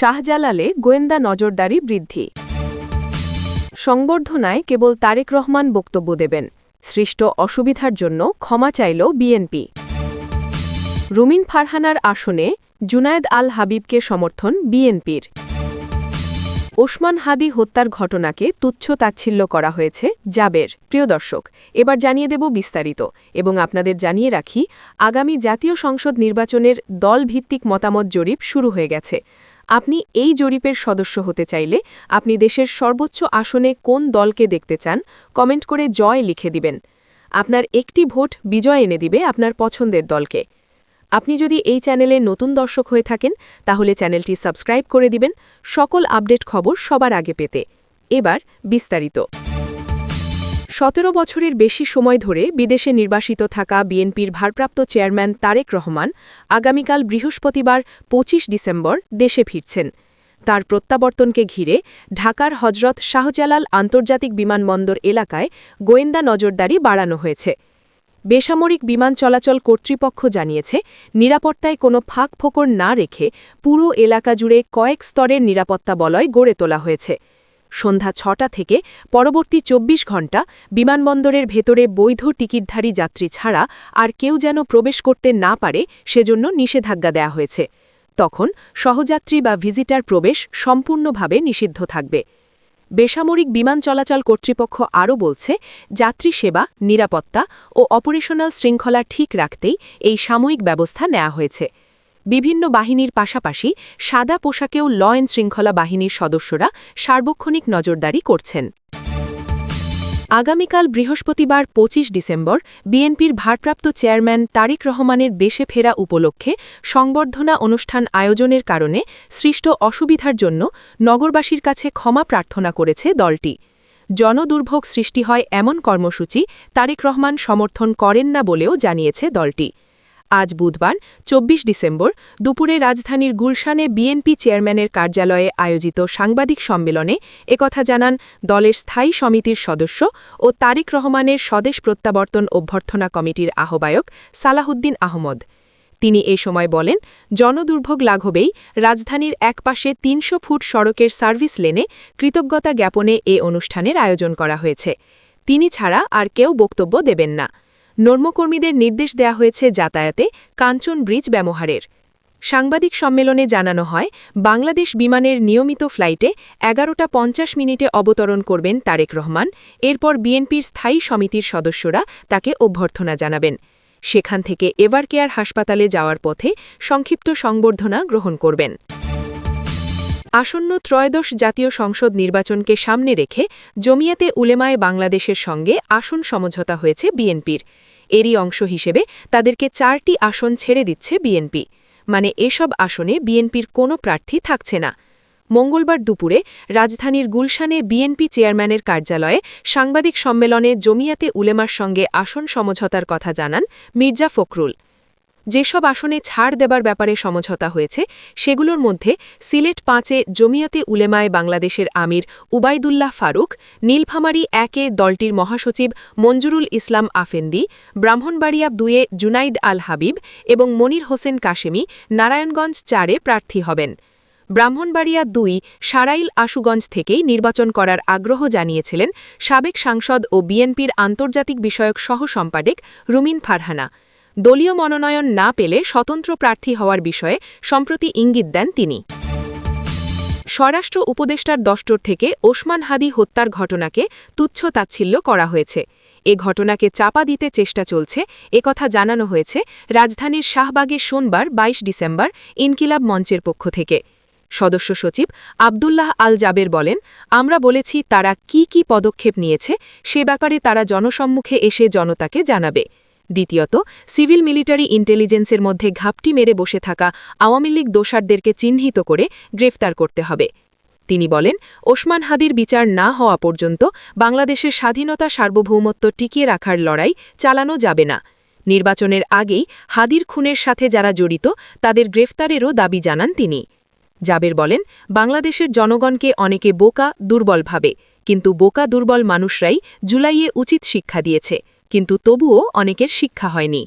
শাহজালালে গোয়েন্দা নজরদারি বৃদ্ধি। সংবর্ধনায় কেবল তারেক রহমান বক্তব্য দেবেন। সৃষ্ট অসুবিধার জন্য ক্ষমা চাইল বিএনপি। রুমিন ফারহানার আসনে জুনায়েদ আল হাবিবকে সমর্থন বিএনপির। ওসমান হাদি হত্যার ঘটনাকে তুচ্ছ তাচ্ছিল্য করা হয়েছে জাবের। প্রিয় দর্শক, এবার জানিয়ে দেব বিস্তারিত এবং আপনাদের জানিয়ে রাখি, আগামী জাতীয় সংসদ নির্বাচনের দলভিত্তিক মতামত জরিপ শুরু হয়ে গেছে। আপনি এই জরিপের সদস্য হতে চাইলে আপনি দেশের সর্বোচ্চ আসনে কোন দলকে দেখতে চান, কমেন্ট করে জয় লিখে দিবেন। আপনার একটি ভোট বিজয় এনে দিবে আপনার পছন্দের দলকে। আপনি যদি এই চ্যানেলে নতুন দর্শক হয়ে থাকেন, তাহলে চ্যানেলটি সাবস্ক্রাইব করে দিবেন। সকল আপডেট খবর সবার আগে পেতে। এবার বিস্তারিত। সতেরো বছরের বেশি সময় ধরে বিদেশে নির্বাসিত থাকা বিএনপির ভারপ্রাপ্ত চেয়ারম্যান তারেক রহমান আগামীকাল বৃহস্পতিবার ২৫ ডিসেম্বর দেশে ফিরছেন। তার প্রত্যাবর্তনকে ঘিরে ঢাকার হজরত শাহজালাল আন্তর্জাতিক বিমানবন্দর এলাকায় গোয়েন্দা নজরদারি বাড়ানো হয়েছে। বেসামরিক বিমান চলাচল কর্তৃপক্ষ জানিয়েছে, নিরাপত্তায় কোনো ফাঁক ফোকর না রেখে পুরো এলাকা জুড়ে কয়েক স্তরের নিরাপত্তা বলয় গড়ে তোলা হয়েছে। সন্ধ্যা ছটা থেকে পরবর্তী ২৪ ঘণ্টা বিমানবন্দরের ভেতরে বৈধ টিকিটধারী যাত্রী ছাড়া আর কেউ যেন প্রবেশ করতে না পারে সেজন্য নিষেধাজ্ঞা দেয়া হয়েছে। তখন সহযাত্রী বা ভিজিটার প্রবেশ সম্পূর্ণভাবে নিষিদ্ধ থাকবে। বেসামরিক বিমান চলাচল কর্তৃপক্ষ আরও বলছে, যাত্রী সেবা, নিরাপত্তা ও অপারেশনাল শৃঙ্খলা ঠিক রাখতেই এই সাময়িক ব্যবস্থা নেওয়া হয়েছে। বিভিন্ন বাহিনীর পাশাপাশি সাদা পোশাকেও ল অ্যান্ড শৃঙ্খলা বাহিনীর সদস্যরা সার্বক্ষণিক নজরদারি করছেন। আগামীকাল বৃহস্পতিবার ২৫ ডিসেম্বর বিএনপির ভারপ্রাপ্ত চেয়ারম্যান তারিক রহমানের বেশে ফেরা উপলক্ষে সংবর্ধনা অনুষ্ঠান আয়োজনের কারণে সৃষ্ট অসুবিধার জন্য নগরবাসীর কাছে ক্ষমা প্রার্থনা করেছে দলটি। জনদুর্ভোগ সৃষ্টি হয় এমন কর্মসূচি তারেক রহমান সমর্থন করেন না বলেও জানিয়েছে দলটি। আজ বুধবার ২৪ ডিসেম্বর, দুপুরে রাজধানীর গুলশানে বিএনপি চেয়ারম্যানের কার্যালয়ে আয়োজিত সাংবাদিক সম্মেলনে একথা জানান দলের স্থায়ী সমিতির সদস্য ও তারিক রহমানের স্বদেশ প্রত্যাবর্তন অভ্যর্থনা কমিটির আহ্বায়ক সালাহুদ্দিন আহমদ। তিনি এ সময় বলেন, জনদুর্ভোগ লাঘবেই রাজধানীর একপাশে তিনশো ফুট সড়কের সার্ভিস লেনে কৃতজ্ঞতা জ্ঞাপনে এ অনুষ্ঠানের আয়োজন করা হয়েছে। তিনি ছাড়া আর কেউ বক্তব্য দেবেন না। নর্মকর্মীদের নির্দেশ দেয়া হয়েছে যাতায়াতে কাঞ্চন ব্রিজ ব্যবহারের। সাংবাদিক সম্মেলনে জানানো হয়, বাংলাদেশ বিমানের নিয়মিত ফ্লাইটে এগারোটা পঞ্চাশ মিনিটে অবতরণ করবেন তারেক রহমান, এরপর বিএনপির স্থায়ী সমিতির সদস্যরা তাকে অভ্যর্থনা জানাবেন। সেখান থেকে এভার কেয়ার হাসপাতালে যাওয়ার পথে সংক্ষিপ্ত সংবর্ধনা গ্রহণ করবেন। আসন্ন ত্রয়োদশ জাতীয় সংসদ নির্বাচনকে সামনে রেখে জমিয়াতে উলেমায় বাংলাদেশের সঙ্গে আসন সমঝোতা হয়েছে বিএনপির। এরই অংশ হিসেবে তাদেরকে চারটি আসন ছেড়ে দিচ্ছে বিএনপি। মানে এসব আসনে বিএনপির কোনো প্রার্থী থাকছে না। মঙ্গলবার দুপুরে রাজধানীর গুলশানে বিএনপি চেয়ারম্যানের কার্যালয়ে সাংবাদিক সম্মেলনে জমিয়াতে উলেমার সঙ্গে আসন সমঝোতার কথা জানান মির্জা ফখরুল। যেসব আসনে ছাড় দেবার ব্যাপারে সমঝোতা হয়েছে, সেগুলোর মধ্যে সিলেট পাঁচে জমিয়তে উলেমায় বাংলাদেশের আমির উবাইদুল্লাহ ফারুক, নীলফামারী একে দলটির মহাসচিব মঞ্জুরুল ইসলাম আফেন্দি, ব্রাহ্মণবাড়িয়া দুয়ে জুনাইদ আল হাবিব এবং মনির হোসেন কাশেমি নারায়ণগঞ্জ চারে প্রার্থী হবেন। ব্রাহ্মণবাড়িয়া দুই সারাইল আশুগঞ্জ থেকেই নির্বাচন করার আগ্রহ জানিয়েছিলেন সাবেক সাংসদ ও বিএনপির আন্তর্জাতিক বিষয়ক সহ সম্পাদক রুমিন ফারহানা। দলীয় মনোনয়ন না পেলে স্বতন্ত্র প্রার্থী হওয়ার বিষয়ে সম্প্রতি ইঙ্গিত দেন তিনি। স্বরাষ্ট্র উপদেষ্টার দষ্টর থেকে ওসমান হাদি হত্যার ঘটনাকে তুচ্ছ তাচ্ছিল্য করা হয়েছে। এ ঘটনাকে চাপা দিতে চেষ্টা চলছে একথা জানানো হয়েছে রাজধানীর শাহবাগে সোমবার ২২ ডিসেম্বর, ইনকিলাব মঞ্চের পক্ষ থেকে। সদস্য সচিব আবদুল্লাহ আল জাবের বলেন, আমরা বলেছি তারা কি কি পদক্ষেপ নিয়েছে, সে ব্যাপারে তারা জনসম্মুখে এসে জনতাকে জানাবে। দ্বিতীয়ত, সিভিল মিলিটারি ইন্টেলিজেন্সের মধ্যে ঘাপটি মেরে বসে থাকা আওয়ামী লীগ দোষারদেরকে চিহ্নিত করে গ্রেফতার করতে হবে। তিনি বলেন, ওসমান হাদির বিচার না হওয়া পর্যন্ত বাংলাদেশের স্বাধীনতা সার্বভৌমত্ব টিকিয়ে রাখার লড়াই চালানো যাবে না। নির্বাচনের আগেই হাদির খুনের সাথে যারা জড়িত, তাদের গ্রেফতারেরও দাবি জানান তিনি। জাবের বলেন, বাংলাদেশের জনগণকে অনেকে বোকা, দুর্বল ভাবে, কিন্তু বোকা, দুর্বল মানুষরাই জুলাইয়ে উচিত শিক্ষা দিয়েছে। কিন্তু তবুও অনেকের শিক্ষা হয়নি।